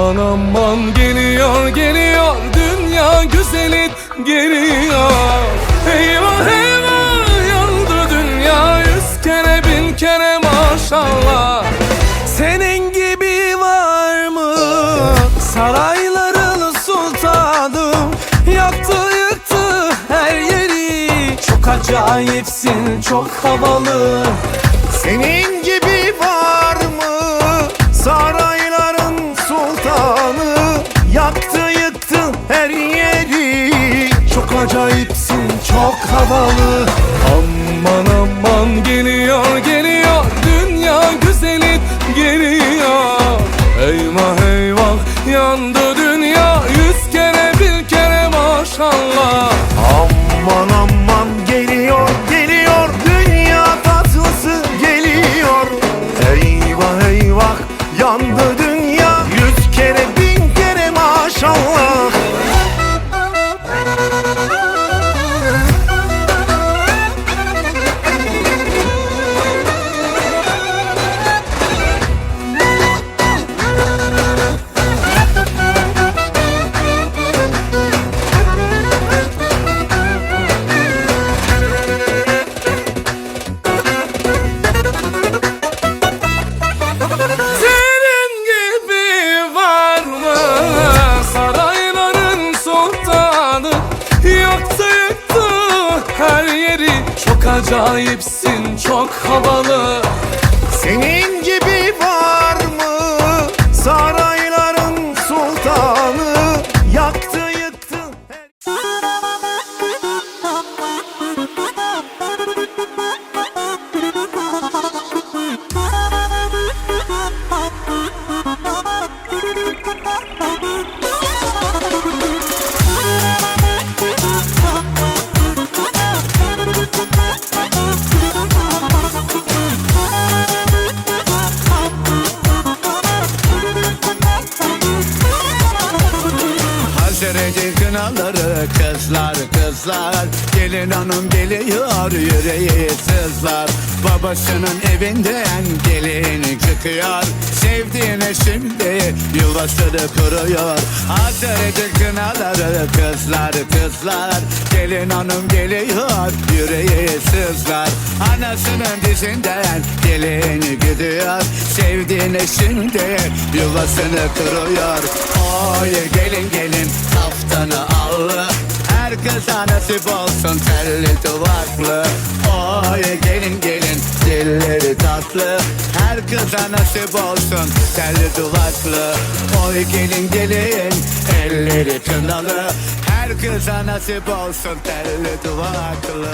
Aman aman geliyor geliyor. Dünya güzeli geliyor. Eyvah eyvah. Yandı dünya. Yüz kere bin kere maşallah. Senin gibi var mı? Sarayların sultanı. Yaktı yıktı her yeri. Çok acayipsin çok havalı. Senin gibi acayipsin çok havalı. Aman Çok acayipsin çok havalı. Senin gibi Kınaları kızlar kızlar. Gelin hanım geliyor yüreği sızlar. Babasının evinden gelin çıkıyor. Sevdiğine şimdi yuvasını kuruyor. Hazreti kınaları kızlar kızlar. Gelin hanım geliyor yüreği sızlar. Anasının dizinden gelin gidiyor. Sevdiğine şimdi yuvasını kuruyor. Oy Kıza nasip olsun telli duvaklı. Oy gelin gelin dilleri tatlı. Her kıza nasip olsun telli duvaklı. Oy gelin gelin elleri kınalı. Her kıza nasip olsun telli duvaklı